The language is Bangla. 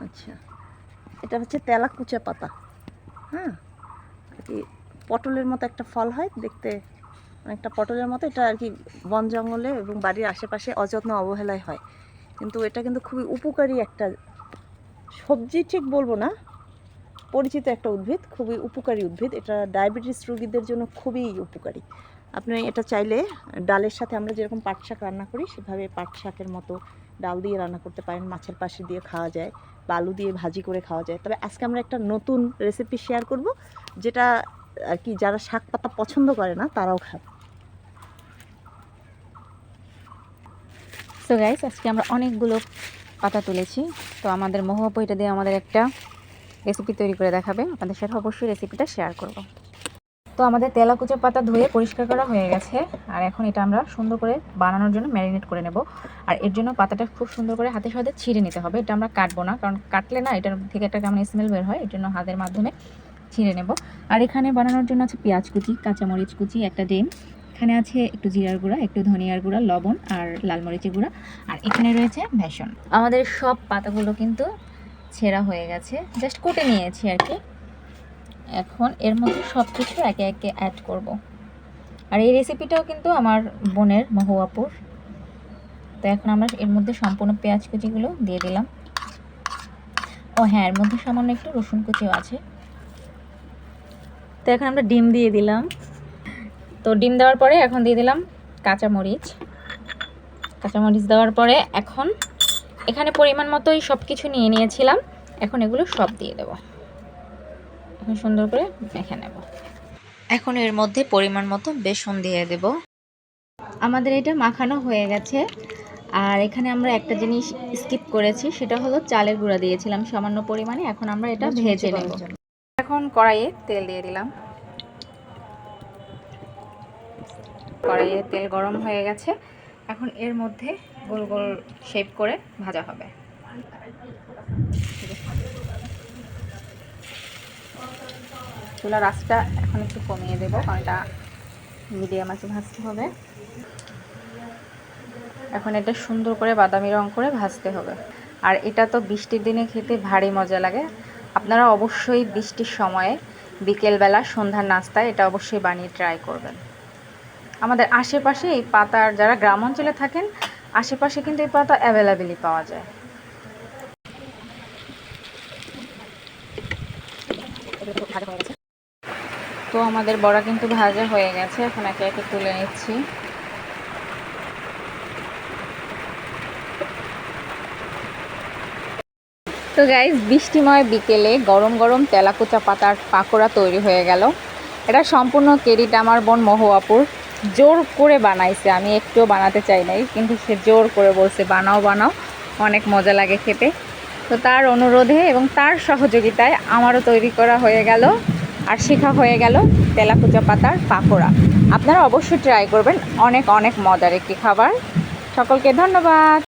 আচ্ছা। এটা হচ্ছে তেলাকুচা পাতা। হ্যাঁ? আর কি পটলের মতো একটা ফল হয়, দেখতে অনেকটা পটলের মতো। এটা আর কি বন জঙ্গলে এবং বাড়ির আশেপাশে অযত্ন অবহেলায় হয়। কিন্তু এটা কিন্তু খুবই উপকারী একটা সবজি, ঠিক বলব না। পরিচিত একটা উদ্ভিদ, খুবই উপকারী উদ্ভিদ। এটা ডায়াবেটিস রোগীদের জন্য খুবই উপকারী। আপনি এটা চাইলে ডালের সাথে আমরা যেরকম পাট শাক রান্না করি, সেভাবে পাট শাকের মতো ডাল দিয়ে রান্না করতে পারেন, মাছের পাশে দিয়ে খাওয়া যায়, বা আলু দিয়ে ভাজি করে খাওয়া যায়। তবে আজকে আমরা একটা নতুন রেসিপি শেয়ার করব, যেটা আর কি যারা শাক পাতা পছন্দ করে না, তারাও খাবে। সো গাইস আজকে আমরা অনেকগুলো পাতা তুলেছি। তো আমাদের মহুয়াপু এটা দিয়ে আমাদের একটা রেসিপি তৈরি করে দেখাবে। আপনাদের সাথে অবশ্যই রেসিপিটা শেয়ার করব। তো আমাদের তেলাকুচা পাতা ধুয়ে পরিষ্কার করা হয়ে গেছে। আর এখন এটা আমরা সুন্দর করে বানানোর জন্য ম্যারিনেট করে নেব। আর এর জন্য পাতাটা খুব সুন্দর করে হাতের সাথে ছিঁড়ে নিতে হবে। এটা আমরা কাটবো না, কারণ কাটলে না এটার থেকে একটা কেমন স্মেল বের হয়, এর জন্য হাতের মাধ্যমে ছিঁড়ে নেব। আর এখানে বানানোর জন্য আছে পেঁয়াজ কুচি, কাঁচামরিচ কুচি, একটা ডিম। এখানে আছে একটু জিরার গুঁড়া, একটু ধনিয়ার গুঁড়া, লবণ আর লাল মরিচের গুঁড়া। আর এখানে রয়েছে ভেষণ আমাদের সব পাতাগুলো কিন্তু ছেঁড়া হয়ে গেছে। জাস্ট কুটে নিয়েছি আর কি। এখন এর মধ্যে সব কিছু একে একে অ্যাড করব। আর এই রেসিপিটাও কিন্তু আমার বোনের মহুয়াপুর। তো এখন আমরা এর মধ্যে সম্পূর্ণ পেঁয়াজ কুচিগুলো দিয়ে দিলাম। ও হ্যাঁ এর মধ্যে সামান্য একটু রসুন কুচিও আছে। তো এখন আমরা ডিম দিয়ে দিলাম। তো ডিম দেওয়ার পরে এখন দিয়ে দিলাম কাঁচামরিচ। কাঁচামরিচ দেওয়ার পরে এখন এখানে পরিমাণ মতোই সব কিছু নিয়ে নিয়েছিলাম। এখন এগুলো সব দিয়ে দেব। এখন সুন্দর করে মেখে নেব। এখন এর মধ্যে পরিমাণ মতো বেসন দিয়ে দেব। আমাদের এটা মাখানো হয়ে গেছে। আর এখানে আমরা একটা জিনিস স্কিপ করেছি সেটা হলো চালের গুঁড়া দিয়েছিলাম সামান্য পরিমাণে। এখন আমরা এটা ভেজে নেব। এখন কড়াইয়ে তেল দিয়ে দিলাম। কড়াইয়ে তেল গরম হয়ে গেছে। এখন এর মধ্যে গোল গোল শেপ করে ভাজা হবে। চুলার আঁচটা এখন একটু কমিয়ে দেবো, কারণ এটা মিডিয়াম আছে ভাজতে হবে। এখন এটা সুন্দর করে বাদামি রং করে ভাজতে হবে। আর এটা তো বৃষ্টির দিনে খেতে ভারী মজা লাগে। আপনারা অবশ্যই বৃষ্টির সময়ে বিকেলবেলা সন্ধ্যার নাস্তায় এটা অবশ্যই বানিয়ে ট্রাই করবেন। আমাদের আশেপাশে এই পাতার, যারা গ্রাম অঞ্চলে থাকেন, আশেপাশে কিন্তু এই পাতা অ্যাভেলেবেলই পাওয়া যায়। তো আমাদের বড়া কিন্তু ভাজা হয়ে গেছে। এখন একে একে তুলে নিচ্ছি। তো গাইজ বৃষ্টিময় বিকেলে গরম গরম তেলাকুচা পাতার পাকোড়া তৈরি হয়ে গেল। এটা সম্পূর্ণ ক্রেডিট আমার বোন মহুয়াপুর জোর করে বানাইছে। আমি একটুও বানাতে চাই নাই, কিন্তু সে জোর করে বলছে, বানাও বানাও, অনেক মজা লাগে খেতে। তো তার অনুরোধে এবং তার সহযোগিতায় আমারও তৈরি করা হয়ে গেল। আর শেখা হয়ে গেল তেলাকুচা পাতার পাকোড়া। আপনারা অবশ্যই ট্রাই করবেন। অনেক অনেক মজার একটি খাবার। সকলকে ধন্যবাদ।